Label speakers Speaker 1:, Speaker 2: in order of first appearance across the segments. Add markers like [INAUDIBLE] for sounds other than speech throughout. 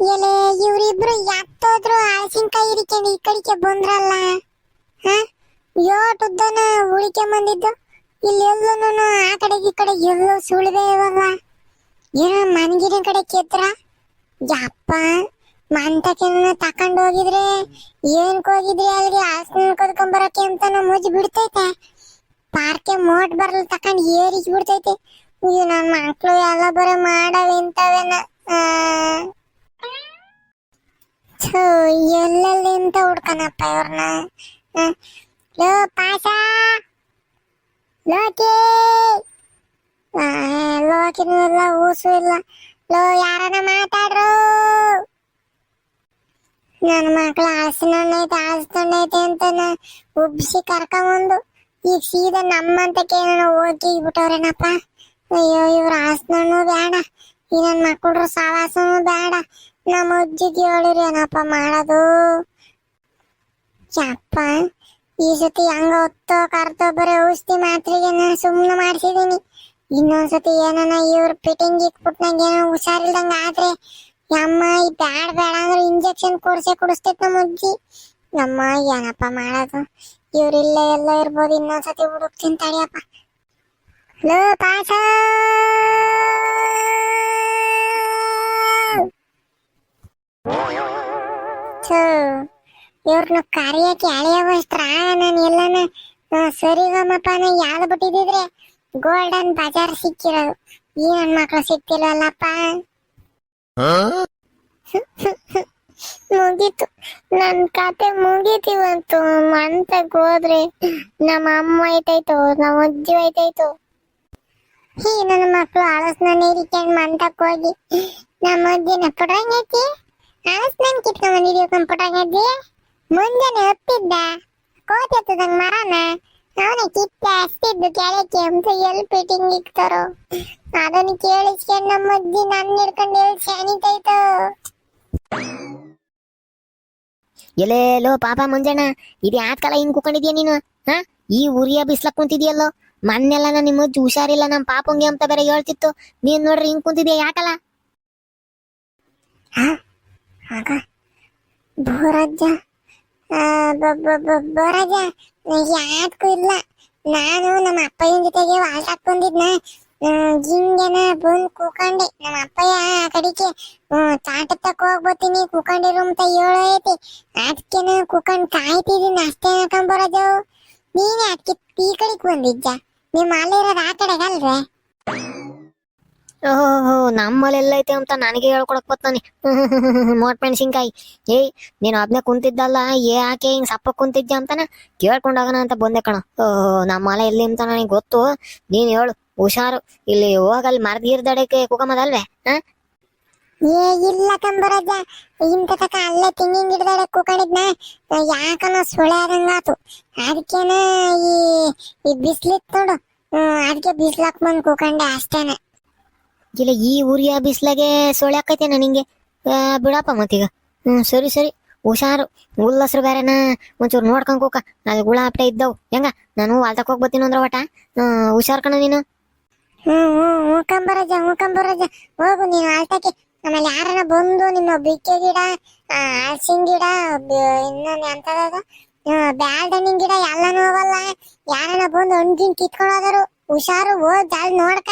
Speaker 1: ಎಲೆ, ಇವ್ರಿಬ್ರು ಯಾತ್ತೋದ್ರು ಹಳಸಿನ್ಕಾಯಿ ಹಿಡಿಕೊಂಡು ಈ ಕಡೆಗೆ ಬಂದ್ರಲ್ಲ? ಹ? ಯೋಟುದ್ದನ ಉಳಿಕೆ ಬಂದಿದ್ದು. ಇಲ್ಲಿ ಎಲ್ಲೂ ಆ ಕಡೆ ಈ ಕಡೆ ಎಲ್ಲೂ ಸುಳಿದೆ ಇವಾಗ ಏನೋ ಮನ್ಗಿನ ಕಡೆ ಕೇತ್ರ? ಯಪ್ಪ ಮಂತಕೆನ ತಕೊಂಡ್ ಹೋಗಿದ್ರೆ ಏನ್ ಹೋಗಿದ್ರಿ ಅಲ್ಲಿಗೆ ಹಾಸನ ಕದ್ಕೊಂಬರಕ್ಕೆ ಅಂತ ಮುಜ್ ಬಿಡ್ತೈತೆ. ಪಾರ್ಕೆ ಮೋಟ್ ಬರಲ್ ತಕೊಂಡ್ ಏರಿಸ್ ಬಿಡ್ತೈತೆ. ಅಯ್ಯೋ ನನ್ನ ಮಕ್ಳು ಎಲ್ಲ ಬರೋ ಮಾಡವೆ ಇಂಥವೇನ ಥು, ಎಲ್ಲೆಲ್ಲಿ ಅಂತ ಹುಡ್ಕನಪ್ಪ ಇವ್ರನ್ನ ಲೋ ಪಾಸ ಲೋಕಿ ಆ, ಲೋಕಿನೂ ಇಲ್ಲ ಊಸು ಇಲ್ಲ ಲೋ ಯಾರನ್ನ ಮಾತಾಡ್ರು ನನ್ನ ಮಕ್ಳು ಹಳಸಿನಣ್ಣೈತೆ ಹಳಸಿನಣ್ಣೈತೆ ಅಂತ ಉಬ್ಸಿ ಕರ್ಕೊಂಬಂದು ಈಗ ಸೀದಾ ನಮ್ಮಂತಕ್ಕೆ ಏನೋ ಹೋಗಿ ಬಿಟ್ಟವ್ರೇನಪ್ಪ ಅಯ್ಯೋ ಇವ್ರ ಹಳಸಿನಣ್ಣು ಬೇಡ ಈ ನನ್ನ ಮಕ್ಕಳ್ರು ಸವಾಸನೂ ಬೇಡ ನಮ್ಮ ಅಜ್ಜಿಗೆ ಹೇಳಿರಿ ಏನಪ್ಪ ಮಾಡೋದು? ಯಪ್ಪ, ಈ ಸತಿ ಹಂಗ ಹೊತ್ತೋ ಕರ್ತೋ ಬರೀ ಔಷಧಿ ಮಾತ್ರೆಗೆ ನಾನು ಸುಮ್ಮನೆ ಮಾಡಿಸಿದೀನಿ. ಇನ್ನೊಂದ್ಸತಿ ಏನನ ಇವ್ರ ಫಿಟ್ಟಿಂಗ್ ಇಕ್ಬಿಟ್ನಾಗ ಏನೋ ಹುಷಾರಿಲ್ದಂಗ ಆದ್ರೆ, ಯಮ್ಮ, ಈ ಬ್ಯಾಡ ಬೇಡ ಅಂದ್ರೆ ಇಂಜೆಕ್ಷನ್ ಕೊಡ್ಸೆ ಕುಡಿಸ್ತೈತ್ ನಮ್ಮ ಅಜ್ಜಿ. ನಮ್ಮ ಏನಪ್ಪ ಮಾಡೋದು? ಇವ್ರಿಲ್ಲ ಎಲ್ಲ ಇರ್ಬೋದು, ಇನ್ನೊಂದ್ಸತಿ ಹುಡುಕ್ತೀನಿ ತಡಿಯಪ್ಪ. ಲೋ ಪಾಸ ಥು, ಇವ್ರನ್ನ ಕರಿಯಕ್ಕೆ ಎಳೆಯವಸ್ತ್ರ ನಾನು ಎಲ್ಲಾನ ಸರಿಗಮಪ್ಪನ ಯಾವ್ದು ಬಿಟ್ಟಿದ್ರೆ ಗೋಲ್ಡನ್ ಬಜಾರ್ ಸಿಕ್ಕಿರೋದು. ಈ ನನ್ ಮಕ್ಳು ಸಿಕ್ತಿಲ್ವಲ್ಲಪ್ಪ. ಮುಗೀತು. ನನ್ ಕತೆ ಮುಗೀತಿವಂತು ಮಂತಕ್ ಹೋದ್ರೆ ನಮ್ಮ ಅಮ್ಮ ಐತಾಯ್ತು ನಮ್ಮ ಅಜ್ಜಿ ಐತಾಯ್ತು ಹೀ ನನ್ನ ಮಕ್ಳು ಹಳಸ್ನ ನೀರಿಕೆ ಮಂತಕ್ ಹೋಗಿ. ನಮ್ಮ ಅಜ್ಜಿನ ಪುಟಂಗೈತಿ ಹಳಸ್ನನ್ ಕಿತ್ಕೊಂಡ್ ಬಂದಿದೀವಿ ಕಂಪುಟಂಗಜ್ಜಿ ಮುಂಜಾನೆ ಒಪ್ಪಿದ್ದ ಕೋತಿ ಎತ್ತದಂಗ್ ಮರನ ಅವನ ಕಿತ್ತ ಅಷ್ಟಿದ್ದು ಕೆಳಕ್ಕೆ ಅಂತ ಎಲ್ಲಿ ಫೀಟಿಂಗ್ ಇಕ್ತಾರೋ ಅದನ್ನ ಕೇಳಿಸ್ಕೊಂಡ್ ನಮ್ಮ ಅಜ್ಜಿ ನನ್ನ ಹಿಡ್ಕೊಂಡು ಎಲ್ಲಿ ಶಾಣಿತೈತು
Speaker 2: ಎಲೆ ಲೋ ಪಾಪ ಮುಂಜಾಣ ಇದು ಯಾತ್ಕಲ ಹಿಂಗ್ ಕುಕೊಂಡಿದ್ಯಾ ನೀನು? ಹಾ? ಈ ಉರಿಯ ಬಿಸ್ಲಕ್ ಕುಂತಿದ್ಯಲ್ಲೋ? ಮೊನ್ನೆಲ್ಲ ನಾನು ನಿಮ್ಮ ಅಜ್ಜಿ ಹುಷಾರಿಲ್ಲ ನಮ್ಮ ಪಾಪಂಗೆ ಅಂತ ಬೇರೆ ಹೇಳ್ತಿತ್ತು. ನೀನ್ ನೋಡ್ರಿ ಹಿಂಗ್ ಕುಂತಿದ್ಯಾ ಯಾಕಲ್ಲ
Speaker 1: ಆಗ ಬೋರಜ್ಜ ಆ, ಬ- ಬ- ಬ- ಬೋರಜ್ಜ ಯಾವ್ದಕ್ಕೂ ಇಲ್ಲ. ನಾನು ನಮ್ಮ ಅಪ್ಪಯ್ಯನ ಜೊತೆಗೆ ವಾಲ್ಟಾಕ್ ಹಾಕೊಂಡಿದ್ನ ಹಿಂಗೆನ ಬಂದು ಕೂಕಂಡೆ. ನಮ್ಮ ಅಪ್ಪಯ್ಯ ಆ ಕಡೆಗೆ ತಕ್ಕ ತಕ ಹೋಗ್ಬತ್ತೀನಿ. ಕೂಕೊಂಡಿರು ಅಂತ ಹೇಳೋ ಐತಿ. ಅದಕ್ಕೇನ ಕೂಕೊಂಡ್ ಕಾಯ್ತಿದ್ದೀನಿ. ಅಷ್ಟೇ ಹಾಕೊಂಬರೋದು ನೀನೇ ಅದಕ್ಕೆ ಈ ಕಡೆಗೆ ಬಂದಿದ್ದ ನಿಮ್ಮ ಅಲ್ಲಿರೋದು ಆ ಕಡೆಗಲ್ವೇ?
Speaker 2: ಓಹೋ ನಮ್ಮಲ್ಲೆಲ್ಲ ಐತೆ ಅಂತ ನನಗೆ ಹೇಳ್ಕೊಡಕ್ ಬತ್ತಾನೆ. [LAUGHS] ಮೋಟ್ ಮೆಣಸಿನ್ಕಾಯಿ. ಏಯ್ ನೀನು ಒಬ್ನೇ ಕುಂತಿದ್ದಲ್ಲ, ಏ ಯಾಕೆ ಹಿಂಗ್ ಸಪ್ಪ ಕುಂತಿದ್ಯ ಅಂತಾನ? ಕೇಳ್ಕೊಂಡಾಗನ ಅಂತ ಬಂದೆ ಕಣ. ಓಹೋ ನಮ್ಮ ಮಲೆ ಎಲ್ಲಿ ಅಂತ ನನಗೆ ಗೊತ್ತು. ನೀನ್ ಹೇಳು, ಹುಷಾರು. ಇಲ್ಲಿ ಹೋಗಲ್ ಮರದ ಕುಗಮದಲ್ವೇ ಹಾ?
Speaker 1: ಏ, ಇಲ್ಲ ಕಂಬರಜ್ಜ ಇಂತ ತಕ ಅಲ್ಲೇ ತೆಂಗಿನ ಗಿಡದಡೆ ಕೂಕೊಂಡಿದ್ನ. ಯಾಕನ ಸುಳೆ ಆದಂಗಾತು. ಅದಕ್ಕೇನ ಈ ಈ ಬಿಸ್ಲಿತ್ ನೋಡು. ಅದಕ್ಕೆ ಬಿಸ್ಲಾಕ್ ಬಂದ್ ಕೂಕೊಂಡೆ ಅಷ್ಟೇನೆ.
Speaker 2: ಇಲ್ಲ, ಈ ಊರಿಯ ಬಿಸ್ಲಾಗೆ ಸೊಳ್ಳೆ ಹಾಕೈತೇನ ನಿಂಗೆ? ಬಿಡಪ್ಪ ಮತ್ತೀಗ. ಹ್ಞೂ ಸರಿ ಸರಿ. ಹುಷಾರು. ಹುಲ್ಲಸ್ರು ಬೇರೆನ ಒಂಚೂರು ನೋಡ್ಕೊಂಡ್ ಕೂಕ. ಅಲ್ಲಿ ಗುಳ ಹಪ್ಟೆ ಇದ್ದವು. ಹೆಂಗ? ನಾನು ವಾಲ್ತಕ್ ಹೋಗ್ ಬರ್ತೀನಿ ಅಂದ್ರೆ ಒಟ ಹುಷಾರ್ ಕಣ ನೀನು.
Speaker 1: ಹ್ಞೂ ಹ್ಞೂ ಹೂಕಂಬರಜ ಹೂಕಂಬರಜ ಹೋಗು ನೀನು ಆಲ್ಟಕ್ಕೆ ಆಮೇಲೆ ಯಾರನ್ನ ಬಂದು ನಿಮ್ಮ ಬಿಕ್ಕೆ ಗಿಡ ಹಲಸಿನ ಗಿಡ ಇನ್ನೊಂದು ಎಂಥದ್ದು ಬ್ಯಾಲ್ಡನಿನ್ ಗಿಡ ಎಲ್ಲಾನು ಹೋಗಲ್ಲ. ಯಾರನ್ನ ಬಂದು ಹಣ್ಣಿನ ಕಿತ್ಕೊಂಡು ಹುಷಾರು ಹೋದ್ ಜಾಲ್ ನೋಡ್ಕ.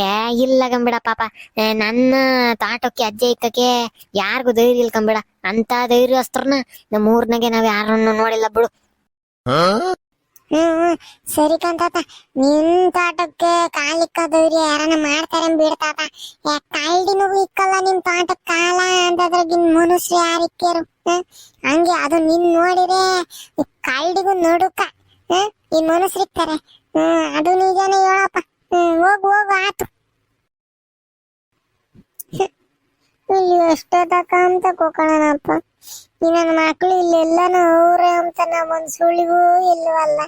Speaker 2: ಏ ಇಲ್ಲ ಕಂಬಿಡ ಪಾಪ. ಏ, ನನ್ನ ತಾಟಕ್ಕೆ ಅಜ್ಜೆ ಇಕ್ಕಕ್ಕೆ ಯಾರಿಗೂ ಧೈರ್ಯ ಇಲ್ಲ ಕಂಬಿಡ ಅಂತ ಧೈರ್ಯ ಅಸ್ತ್ರನ ನಮ್ಮ ಊರ್ನಾಗೆ ನಾವ್ ಯಾರನ್ನು ನೋಡಿಲ್ಲ ಬಿಡು.
Speaker 1: ಹ್ಮ್ ಹ್ಮ್. ಸರಿ ಕಂತಾತ. ನಿನ್ ತೋಟಕ್ಕೆ ಕಾಲಿಕ್ಕ ಧೈರ್ಯ ಯಾರನ್ನ ಮಾಡ್ತಾರೆ ಬಿಡ್ತಾತ ಕಾಲ್ಡಿನೂ ಇಕ್ಕಲ್ಲ ನಿನ್ ತೋಟಕ್ ಕಾಲ ಅಂತಂದ್ರೆ ನಿನ್ ಮನುಷ್ಯ ಯಾರಿಕ್ಕೇರು ಇಕ್ಕ್ಯಾರು ಹ್ಮ್? ಹಂಗೆ ಅದು ನಿನ್ ನೋಡಿದ್ರೆ ಕಾಲ್ಡಿಗೂ ನೋಡುಕ. ಹ್ಮ್ ಈ ಮನುಷ್ಯರಿಕ್ತಾರೆ ಹ್ಮ್ ಅದು ನಿಜಾನೇ ಹೇಳಪ್ಪ. ಹೋಗು ಹೋಗು, ಆತು. ಇಲ್ಲಿ ಎಷ್ಟೊತ್ತಕ ಅಂತ ಕೂಕೊಳ್ಳೋಣಪ್ಪ ಈ ನನ್ನ ಮಕ್ಳು ಇಲ್ಲೆಲ್ಲಾನು ಅವ್ರೆ ಅಂತ ನಾವೊಂದ್ ಸುಳಿಗೂ ಇಲ್ವಲ್ಲ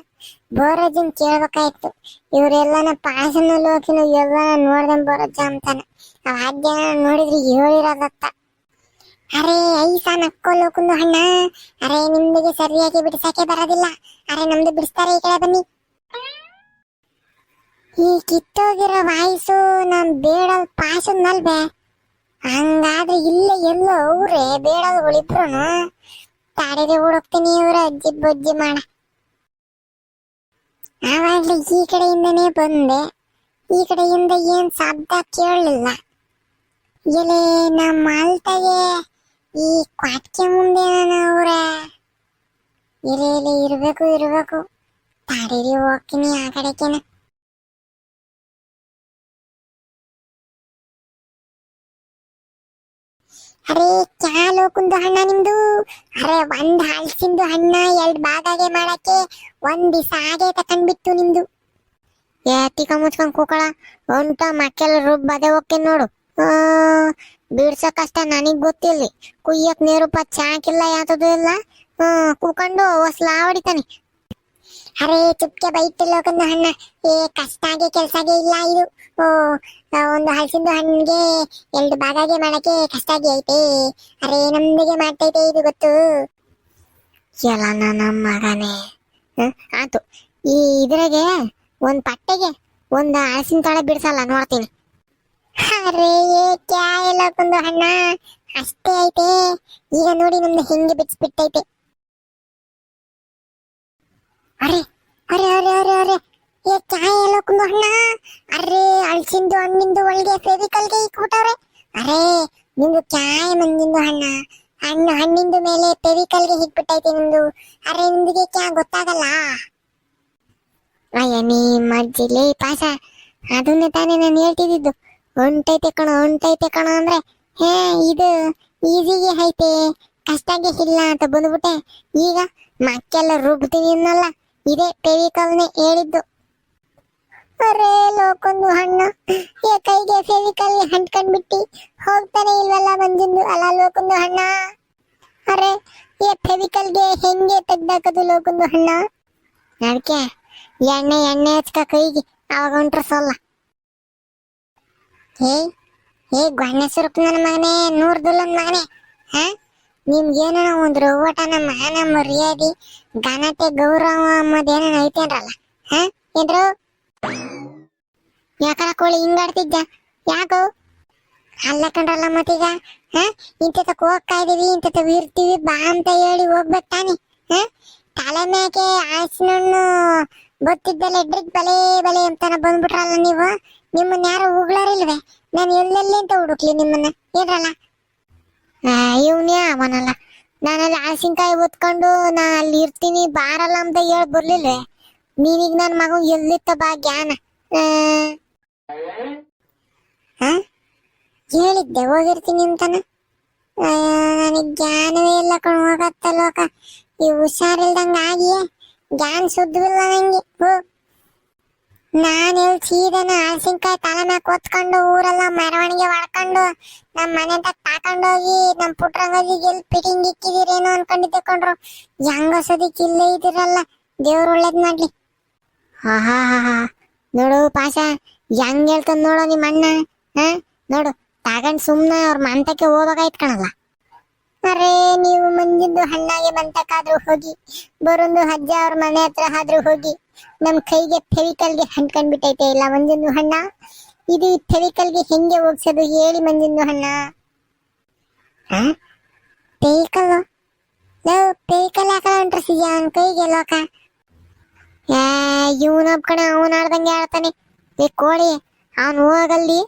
Speaker 1: ಬೋರಜ್ಜನ್ ಕೇಳ್ಬೇಕಾಯ್ತು. ಇವ್ರೆಲ್ಲನ ಪಾಸನ ಲೋಕಿನ ಎಲ್ಲಾನ ನೋಡ್ದಂ ಬೋರಜ್ಜ ಅಂತಾನ. ಅವ ಅಜ್ಜ ನೋಡಿದ್ರಿ ಹೇಳಿರೋದತ್ತ ಅರೆ, ಐಸ ನಕ್ಕೋ ಲೋಕುಂದು ಹಣ್ಣ ಅರೆ ನಿಮ್ದಿಗೆ ಸರಿಯಾಗಿ ಬಿಡಿಸಕ್ಕೆ ಬರೋದಿಲ್ಲ. ಅರೆ, ನಮ್ದು ಬಿಡಿಸ್ತಾರೆ ಈ ಕಡೆ ಬನ್ನಿ. ಈ ಕಿತ್ತೋಗಿರೋ ವಾಯ್ಸು ನಮ್ ಬೇಡಲ್ ಪಾಸನ್ನಲ್ವೇ ಹಂಗಾದ್ರೆ ಇಲ್ಲೇ ಎಲ್ಲೋ ಅವ್ರೆ ಬೇಡಲ್ಗಳಿಬ್ರು ತಾಡಿದೆ ಓಡೋಗ್ತೀನಿ ಇವ್ರ ಅಜ್ಜಿ ಬಜ್ಜಿ ಮಾಡ. ಆವಾಗ್ಲೇ ಈ ಕಡೆಯಿಂದನೇ ಬಂದೆ. ಈ ಕಡೆಯಿಂದ ಏನ್ ಶಬ್ದ ಕೇಳಲಿಲ್ಲ. ಎಲೆ ನಮ್ಮ ಅಲ್ತಾಗೆ ಈ ಕ್ವಾಟ್ಕೆ ಮುಂದೆ ಅವ್ರೆ? ಎಲೆ ಎಲೆ ಇರಬೇಕು, ಇರ್ಬೇಕು. ತಾಡಿರಿ ಹೋಗ್ತೀನಿ ಆ ಕಡೆಗೆನ ಅರೆ ಚಾ ಲೋಕುಂದು ಹಣ್ಣ ನಿಮ್ದು? ಅರೆ, ಒಂದ್ ಹಲ್ಸಿಂದು ಹಣ್ಣ ಎರಡ್ ಭಾಗಾಗೆ ಮಾಡಕ್ಕೆ ಒಂದ್ ದಿವಸ ಹಾಗೆ ತಕೊಂಡ್ಬಿಟ್ಟು ನಿಮ್ದು. ಏ ತಿಕ್ಕ ಮುಚ್ಕೊಂಡ್ ಕೂಕಳ, ಒಂಟ ಮಕ್ಕೆಲ್ಲ ರುಬ್ ಅದೇ ಹೋಗ್ತೀನಿ ನೋಡು. ಕಷ್ಟ ನನಗ್ ಗೊತ್ತಿಲ್ಲ ಕುಯ್ಯಕ್ ನೀರು ಪಚ್ಚ ಹಾಕಿಲ್ಲ ಯಾತದು ಇಲ್ಲ. ಹ್ಮ್ ಕೂಕೊಂಡು ಹೊಸ್ಲಾ ಹೊಡಿತಾನೆ ಅರೆ, ಚುಪ್ಕೆ ಬೈತಿಲ್ಲ ಕಂದು ಹಣ್ಣ ಏ ಕಷ್ಟ ಆಗಿ ಕೆಲ್ಸಾಗೆ ಇಲ್ಲ ಇದು. ಓ ಒಂದು ಹಲಸಿಂದು ಹಣ್ಣಿಗೆ ಎರಡು ಭಾಗಾಗೆ ಮಾಡಕ್ಕೆ ಕಷ್ಟ ಆಗಿ ಐತೆ. ಅರೆ, ನಮ್ದಿಗೆ ಮಾಡ್ತೈತೆ ಇದು ಗೊತ್ತು. ಎಲ್ಲ ನನ್ನ ಮಗನೇ. ಆತು. ಈ ಇದ್ರಾಗೆ ಒಂದ್ ಪಟ್ಟೆಗೆ ಒಂದ್ ಹಲಸಿನ ತಳ ಬಿಡ್ಸಲ್ಲ, ನೋಡ್ತೀನಿ. ಅರೆ, ಏ, ಕ್ಯಾ ಎಲ್ಲ ಕೊಂದು ಹಣ್ಣ ಅಷ್ಟೇ ಐತೆ. ಈಗ ನೋಡಿ ನಮ್ದು ಹೆಂಗೆ ಬಿಚ್ಚಿಬಿಟ್ಟೈತೆ. ಅರೆ ಅರೆ ಅರೆ ಅರೆ ಅರೆ. ಏ, ಚಾಯ್ ಎಲ್ಲ ಕುಂದು ಹಣ್ಣ ಅರೆ, ಅಳ್ಸಿಂದು ಹಣ್ಣಿಂದು ಒಳಗೆ ಫೆವಿಕಲ್ಗೆ ಇಕ್ಬಿಟ್ಟವ್ರೆ. ಅರೆ, ನಿಂದು ಚಾಯ್ ಮಂದಿಂದು ಹಣ್ಣ. ಹಣ್ಣು ಹಣ್ಣಿಂದು ಮೇಲೆ ಫೆವಿಕಲ್ಗೆ ಹಿಟ್ಬಿಟ್ಟೈತೆ ನಿಂದು. ಅರೆ ನಿಮ್ದಿಗೆ ಕ್ಯಾ ಗೊತ್ತಾಗಲ್ಲ? ಅಯ್ಯ, ನೀ ಮಜ್ಜಿಲೆ ಪಾಸ ಅದನ್ನೇ ತಾನೇ ನಾನು ಹೇಳ್ತಿದ್ದು ಹೊಂಟೈತೆ ಕಣ ಹೊಂಟೈತೆ ಕಣ ಅಂದ್ರೆ, ಹೇ, ಇದು ಈಸಿಗೆ ಐತೆ. ಕಷ್ಟಾಗಿ ಇಲ್ಲ ಅಂತ ಬಂದ್ಬಿಟ್ಟೆ. ಈಗ ಮಕ್ಕೆಲ್ಲ ರುಬ್ತೀನಿ ಅನ್ನಲ್ಲ. ಇದೇ ಫೆವಿಕಲ್ನೇ ಹೇಳಿದ್ದು. ಅರೆ ಲೋಕೊಂದು ಹಣ್ಣ. ಏ ಕೈಗೆ ಫೆವಿಕಲ್ ಹಂಟ್ಕೊಂಡ್ಬಿಟ್ಟಿ ಹೋಗ್ತಾನೆ ಇಲ್ವಲ್ಲ ಮಂಜುಂದು? ಅಲ್ಲ ಲೋಕೊಂದು ಹಣ್ಣ. ಅರೆ, ಏ ಫೆವಿಕಲ್ಗೆ ಹೆಂಗೆ ತೆಗ್ದಾಕದು ಲೋಕೊಂದು ಹಣ್ಣ? ಅದಕ್ಕೆ ಎಣ್ಣೆ ಎಣ್ಣೆ ಹಚ್ಕ ಕೈಗೆ. ಅವಾಗ ಹೊಂಟ್ರ ಸೋಲ್ಲ. ಏ ಏ ನನ್ನ ಮಗನೇ ನೂರ್ ದುಲ್ಲನ್ ಮಗನೇ, ಹಾ? ನಿಮ್ಗೇನೋ ಒಂದು ನಮ್ಮ ನಮ್ಮ ಮರ್ಯಾದೆ, ಘನತೆ, ಗೌರವ ಅನ್ನೋದೇನ ಐತೇನ್ರಲ್ಲ, ಹಾ? ಏನ್ರು ಯಾಕಳ ಕೋಳಿ ಹಿಂಗಾಡ್ತಿದ್ದ ಯಾಕೋ? ಅಲ್ಲ ಕಂಡ್ರಲ್ಲ ಮತ್ತೀಗ, ಹಾ? ಇಂಥದಕ್ಕೆ ಹೋಗ್ತಾ ಇದೀವಿ ಇಂತ ಇರ್ತೀವಿ, ಬಾ ಅಂತ ಹೇಳಿ ಹೋಗ್ಬೇಕು ತಾನೆ ಹಾ? ತಲೆ ಮ್ಯಾಕೆ ಆಸಿನಣ್ಣು ಗೊತ್ತಿದ್ದಲ್ಲ ಎಡ್ರಿಗ್ ಬಲೆ ಬಲೆ ಅಂತಾನ ಬಂದ್ಬಿಟ್ರಲ್ಲ ನೀವು? ನಿಮ್ಮನ್ನ ಯಾರು ಉಗ್ಳಾರಿಲ್ವೇ? ನಾನು ಎಲ್ಲೆಲ್ಲಿ ಅಂತ ಹುಡುಕ್ಲಿ ನಿಮ್ಮನ್ನ, ಏನ್ರಲ್ಲ? ಇವನೇ ಅವನಲ್ಲ ನಾನಲ್ಲಿ ಹಸಿನ್ಕಾಯಿ ಓದ್ಕೊಂಡು ನಾ ಅಲ್ಲಿ ಇರ್ತೀನಿ, ಬಾರಲ್ಲ ಅಂತ ಹೇಳಿ ಬರ್ಲಿಲ್ವೇ ನೀನೀಗ ನನ್ನ ಮಗ ಎಲ್ಲಿತ್ತ ಬಾ ಜ್ಞಾನ? ಹೇಳಿದ್ದೆ, ಹೋಗಿರ್ತೀನಿ ಅಂತಾನ. ನನಗೆ ಜ್ಞಾನವೇ ಇಲ್ಲ ಕಣ್ ಹೋಗತ್ತ ಲೋಕ. ಈ ಹುಷಾರಿಲ್ದಂಗ ಆಗಿಯೇ ಜ್ಞಾನ ಸುದ್ದಿಲ್ಲ ನಂಗೆ. ಹೋ. ನಾನು ಸೀದನ ಹಲಸಿನಕಾಯಿ ತಲೆ ಕೊತ್ಕೊಂಡು ಊರೆಲ್ಲ ಮೆರವಣಿಗೆ ಮಾಡ್ಕೊಂಡು ನಮ್ಮ ಮನೆ ತಕ್ಕ ತಾಕೊಂಡೋಗಿ ನಮ್ಮ ಪುಟ್ರಂಗಿಗೆ ಎಲ್ಲಿ ಪಿಟಿಂಗ್ ಇಕ್ಕಿದಿರೇನೋ ಅನ್ಕೊಂಡಿದ್ದೆ ಕೊಂಡ್ರು ಹೆಂಗಸದಿಕ್ ಇಲ್ಲೇ ಇದಿರಲ್ಲ ದೇವ್ರ ಒಳ್ಳೇದ್ ಮಾಡ್ಲಿ. ಹಾ ಹಾ ಹಾ. ಹಾ ನೋಡು ಪಾಶ ಹೆಂಗ್ ಹೇಳ್ತದ್ ನೋಡು ನಿಮ್ಮ ಅಣ್ಣ. ಹಾ? ನೋಡು ತಗೊಂಡ್ ಸುಮ್ನೆ ಅವ್ರ ಮಂತಕ್ಕೆ ಹೋಗ್ಬೇಕಾಯ್ತು ಕಣಲ್ಲ. ಅರೇ, ನೀವು ಮಂಜಿದ್ದು ಹಣ್ಣಾಗೆ ಮಂತಕ್ಕಾದ್ರೂ ಹೋಗಿ, ಬರೊಂದು ಅಜ್ಜ ಅವ್ರ ಮನೆ ಹತ್ರ ಆದ್ರೂ ಹೋಗಿ. ನಮ್ ಕೈಗೆ ಫೆವಿಕಲ್ಗೆ ಅಂಟ್ಕೊಂಡ್ಬಿಟ್ಟೈತೆ ಇಲ್ಲ, ಮಂಜಿಂದು ಹಣ್ಣ. ಇದು ಫೆವಿಕಲ್ಗೆ ಹೆಂಗೆ ಹೋಗ್ಸೋದು ಹೇಳಿ, ಮಂಜಿಂದು ಹಣ್ಣ. ಫೆವಿಕಲ್ ಫೆವಿಕಲ್ ಯಾಕಲ್ಲ ಹೊಂಟ್ರಸಿದ್ಯಾ ಕೈಗೆ ಲೋಕ. ಇವನೊಬ್ಬ ಕಣ, ಅವನ ಆಡ್ದಂಗೆ ಆಡ್ತಾನೆ. ಏ, ಕೋಳಿ, ಅವನು ಹೋಗಲ್ಲಿ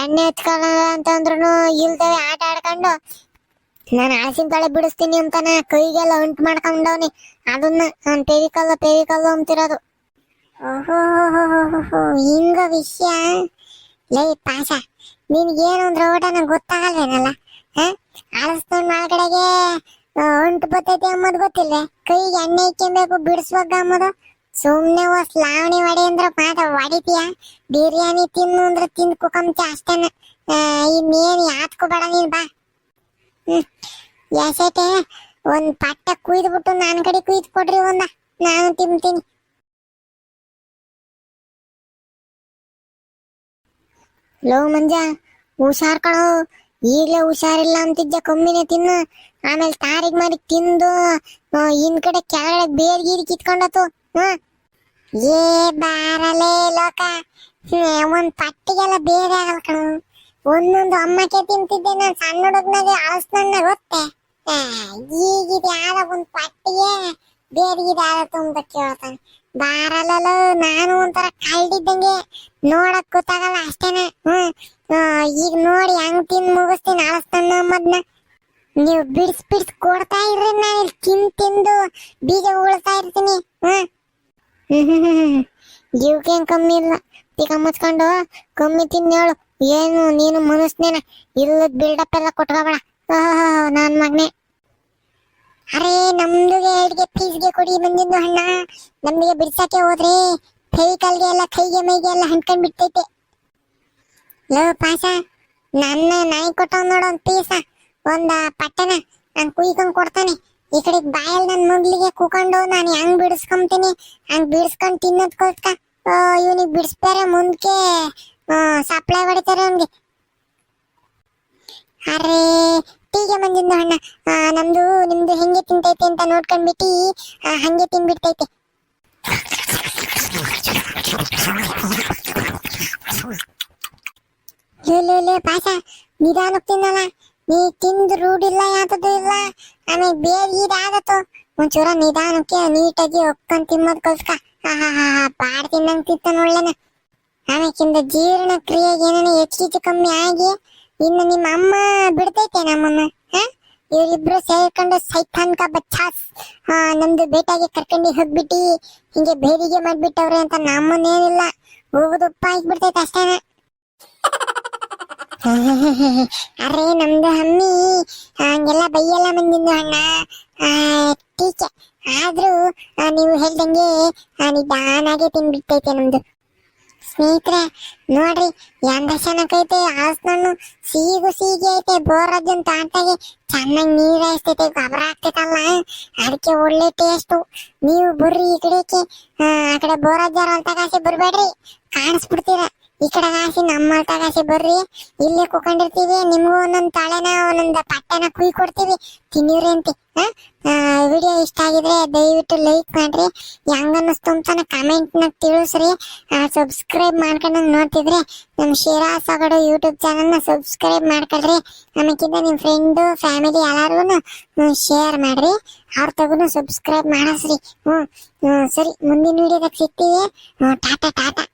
Speaker 1: ಎಣ್ಣೆ ಹಚ್ಕೊಳ್ಳ ಅಂತಂದ್ರು ಇಲ್ದವೆ ಆಟ ಆಡ್ಕೊಂಡು ನಾನು ಹಲಸಿನ ತಳೆ ಬಿಡಿಸ್ತೀನಿ ಅಂತಾನೆ ಕೈಗೆಲ್ಲ ಉಂಟು ಮಾಡ್ಕೊಂಡವನಿ. ಅದನ್ನ ನಾನು ಪೇವಿಕಲ್ಲ ಪೇವಿಕಲ್ಲ ಅಂತಿರೋದು. ಓಹೋ ಹಿಂಗ ವಿಷಯ? ಲೈ ಪಾಶ ನಿನ್ಗೇನು ಅಂದ್ರೆ ಊಟ ನಂಗೆ ಗೊತ್ತಾಗಲ್ವೇನಲ್ಲ? ಹ? ಆಳಿಸ್ಕೊಂಡು ಒಳಗಡೆಗೆ ಉಂಟು ಬರ್ತೈತೆ ಅಂಬೋದು ಗೊತ್ತಿಲ್ಲ. ಕೈಗೆ ಎಣ್ಣೆ ಇಕ್ಕೊಬೇಕು ಬಿಡಿಸ್ಬೇಕು ಅಂಬೋದು ಸುಮ್ನೆ ಒಸ್ ಲಾವಣಿ ವಡೆ ಅಂದ್ರೆ ಮಾತ ಹೊಡಿತೀಯ? ಬಿರಿಯಾನಿ ತಿನ್ನು ಅಂದ್ರೆ ತಿಂದು ಕುಕಂತ ಅಷ್ಟೇನ. ಇನ್ನೇನು ಯಾತ್ಕೋಬೇಡ ನೀನು ಬಾ. ಎಸೆಟೆ, ಒಂದ್ ಪಟ್ಟ ಕುಯ್ದು ಬಿಟ್ಟು ನಾನ್ ಕಡೆ ಕುಯ್ದು ಕೊಡ್ರಿ ಒಂದ. ನಾನು ತಿಂತೀನಿ. ಲೋ ಮಂಜ, ಹುಷಾರ್ ಕಣೋ. ಈಗಲೇ ಹುಷಾರಿಲ್ಲ ಅಂತಿದ್ದೆ ಕಮ್ಮಿನೇ ತಿನ್ನು. ಆಮೇಲೆ ತಾರಿಗ್ ಮಾಡಿ ತಿಂದು ಇನ್ ಕಡೆ ಕೆಳಗಡೆ ಬೇರ್ ಗೀರ್ ಕಿತ್ಕೊಂಡತು ಹ್ಮ್. ಏ ಬಾರಲೇ ಲೋಕ. ಒಂದ್ ಪಟ್ಟಿಗೆಲ್ಲ ಬೇರೆ ಆಗಲ್ಲ ಕಣೋ. ಒಂದೊಂದು ಅಮ್ಮಕ್ಕೆ ತಿಂತಿದ್ದೆ, ನಾನು ಸಣ್ಣ ಹುಡುಗನಾಗೆ ಅಳಸ್ನಣ್ಣ ಗೊತ್ತೆ? ಈಗಿದ ಯಾರ ಒಂದು ಪಟ್ಟಿಗೆ ಬೇರೆಗಿದ ಯಾರ ತುಂಬ ಕೇಳ್ತಾನೆ. ಬಾರಲ್ಲ ನಾನು ಒಂಥರ ಕಳ್ದಿದ್ದಂಗೆ ನೋಡಕ್ ಗೊತ್ತಾಗಲ್ಲ ಅಷ್ಟೇನ. ಹ್ಮ್ ಈಗ ನೋಡಿ ಹಂಗ್ ತಿಂದ್ ಮುಗಿಸ್ತೀನಿ ಅಳಸ್ತಾನ ಅಮ್ಮದ್ನ. ನೀವು ಬಿಡ್ಸ್ ಬಿಡ್ಸ್ ಕೊಡ್ತಾ ಇರ್ರಿ, ನಾನು ಇಲ್ಲಿ ತಿಂದು ತಿಂದು ಬೀಜ ಉಳ್ತಾ ಇರ್ತೀನಿ. ಹ್ಮ್. ಹ್ಮ್ ಹ್ಮ್ ಹ್ಮ್ ಕಮ್ಮಿ ಇಲ್ಲ. ಈಗ ಮುಚ್ಕೊಂಡು, ಕಮ್ಮಿ ತಿನ್ನೇಳು. ಏನು ನೀನು ಮನಸ್ನೇನ ಇಲ್ಲದ ಬಿಲ್ಡಪ್ ಎಲ್ಲ ಕೊಟ್ಕೋಬೇಡ ನನ್ ಮಗನೆ. ಅರೆ, ನಮ್ದು ಎರಡ್ಗೆ ಪೀಸ್ಗೆ ಕೊಡಿ ಬಂದಿದ್ದು ಹಣ್ಣ ನಮ್ಗೆ ಬಿಡ್ಸಕ್ಕೆ ಹೋದ್ರೆ ಕೈಕಾಲ್ಗೆ ಎಲ್ಲ, ಕೈಗೆ ಮೈಗೆ ಎಲ್ಲ ಹಂಡ್ಕೊಂಡ್ ಬಿಡ್ತೈತೆ. ಲೋ ಪಾಸ ನನ್ನ ನಾಯಿ ಕೊಟ್ಟವ್ ನೋಡು ಒಂದ್ ಪೀಸ ಒಂದ ಪಟ್ಟಣ. ನಾನ್ ಕುಯ್ಕೊಂಡ್ ಕೊಡ್ತಾನೆ. ಈ ಕಡೆ ಬಾಯಲ್ಲಿ ನನ್ ಮಗ್ಲಿಗೆ ಕೂಕೊಂಡು ನಾನು ಹೆಂಗ್ ಬಿಡಿಸ್ಕೊಂತೀನಿ? ಹಂಗ್ ಬಿಡಿಸ್ಕೊಂಡ್ ತಿನ್ನೋದ್ಕೋಸ್ಕ ಇವನಿಗೆ ಬಿಡಿಸ್ಬೇರೆ ಮುಂದಕ್ಕೆ ಸಪ್ಲೈ ಹೊಡಿತಾರೆ ನಮ್ಗೆ ಅರೆ ಟೀಗೆ ಅಣ್ಣ. ಆ, ನಮ್ದು ನಿಮ್ದು ಹೆಂಗೆ ತಿಂತೈತೆ ಅಂತ ನೋಡ್ಕೊಂಡ್ಬಿಟ್ಟು ಹಂಗೆ ತಿನ್ಬಿಡ್ತೈತೆ. ಪಾಸ ನಿಧಾನಕ್ಕೆ ತಿನ್ನಲ್ಲ ನೀ ತಿಂದು ರೂಢಿಲ್ಲ ಯಾತದು ಇಲ್ಲ. ಆಮೇಲೆ ಬೇಗ ಇದಾಗತ್ತು ಒಂಚೂರ ನಿಧಾನಕ್ಕೆ ನೀಟಾಗಿ ಒಕ್ಕೊಂಡ್ ತಿನ್ನೋದಕ್ಕೋಸ್ಕರ ಹಾ ಹಾ ಹಾ ಹಾ ಪಾಡ್ ತಿನ್ನಂಗ್ ತಿತ್ತ ಒಳ್ಳೆನ. ಆಮೇಕಿಂದ ಜೀರ್ಣ ಕ್ರಿಯೆಗೆ ಏನೇನು ಹೆಚ್ಚು ಕಮ್ಮಿ ಆಗಿ ಇನ್ನು ನಿಮ್ಮ ಅಮ್ಮ ಬಿಡ್ತೈತೆ ನಮ್ಮನ್ನ, ಹ? ಇವರಿಬ್ರು ಸೇರ್ಕೊಂಡು ಸೈತಾನ್ಕ ಬಚ್ಚಾಸ್ ನಮ್ದು ಬೇಟಾಗಿ ಕರ್ಕೊಂಡು ಹೋಗ್ಬಿಟ್ಟು, ಹಿಂಗೆ ಬೇಡಿಗೆ ಮಾಡ್ಬಿಟ್ಟವ್ರೆ ಅಂತ ನಮ್ಮನ್ನೇನಿಲ್ಲ ಹೋಗುದು ಉಪ್ಪ ಬಿಡ್ತೈತೆ ಅಷ್ಟೇನ. [LAUGHS] ಅರೆ, ನಮ್ದು ಹಮ್ಮಿ, ಹಂಗೆಲ್ಲ ಬೈಯಲ್ಲ ಬಂದಿದ್ದು ಅಣ್ಣ ಟೀಕೆ. ಆದ್ರೂ ನೀವು ಹೇಳ್ದಂಗೆ ನಿಧಾನಾಗೆ ತಿನ್ಬಿಡ್ತೈತೆ ನಮ್ದು. ಸ್ನೇಹಿತರೆ, ನೋಡ್ರಿ ಐತೆ ಹಾಸ್ನಣ್ಣು ಸಿಹಿಗೂ ಸಿಹಿಗೆ ಐತೆ ಬೋರಜ್ ಅಂತ ಚೆನ್ನಾಗಿ ನೀರ್ ಹಾಯಿಸ್ತೈತೆ, ಗೊಬ್ಬರ ಆಗ್ತೈತಲ್ಲ ಅದಕ್ಕೆ ಒಳ್ಳೆ ಟೇಸ್ಟು ನೀವು ಬರ್ರಿ ಈ ಕಡೆಗೆ ಆ ಕಡೆ ಬೋರಜ್ಜಾರ ಹೊಲ್ತಾಗಾಸಿ ಬರ್ಬೇಡ್ರಿ, ಕಾಣಿಸ್ಬಿಡ್ತೀರ. ಈ ಕಡೆ ಹಾಸಿ ನಮ್ಮ ಹಾಸಿ ಬರ್ರಿ. ಇಲ್ಲೇ ಕುಕೊಂಡಿರ್ತೀವಿ ನಿಮ್ಗೂ ಒಂದೊಂದ್ ತಾಳೆನ, ಒಂದೊಂದ್ ಪಟ್ಟೆನ ಕುಯ್ ಕೊಡ್ತೀವಿ. ತಿನ್ನಿವ್ರಿ ಅಂತ ವಿಡಿಯೋ ಇಷ್ಟ ಆಗಿದ್ರೆ ದಯವಿಟ್ಟು ಲೈಕ್ ಮಾಡ್ರಿ. ಹೆಂಗ ಅನ್ನಿಸ್ತು ಅಂತ ಕಮೆಂಟ್ ನಾಗ ತಿಳಿಸ್ರಿ. ಸಬ್ಸ್ಕ್ರೈಬ್ ಮಾಡ್ಕೊಂಡು ನೋಡ್ತಿದ್ರೆ ನಮ್ಮ ಶಿರಾ ಸಗಡು ಯೂಟ್ಯೂಬ್ ಚಾನಲ್ನ ಸಬ್ಸ್ಕ್ರೈಬ್ ಮಾಡ್ಕೊಳ್ರಿ. ಆಮೇಕಿಂದ ನಿಮ್ಮ ಫ್ರೆಂಡು ಫ್ಯಾಮಿಲಿ ಎಲ್ಲಾರ್ಗು ಶೇರ್ ಮಾಡ್ರಿ. ಅವ್ರ ತಗೂ ಸಬ್ಸ್ಕ್ರೈಬ್ ಮಾಡಿಸ್ರಿ. ಹ್ಞೂ ಸರಿ, ಮುಂದಿನ ವಿಡಿಯೋದಾಗ ಸಿಗ್ತೀವಿ. ಟಾಟಾ ಟಾಟಾ.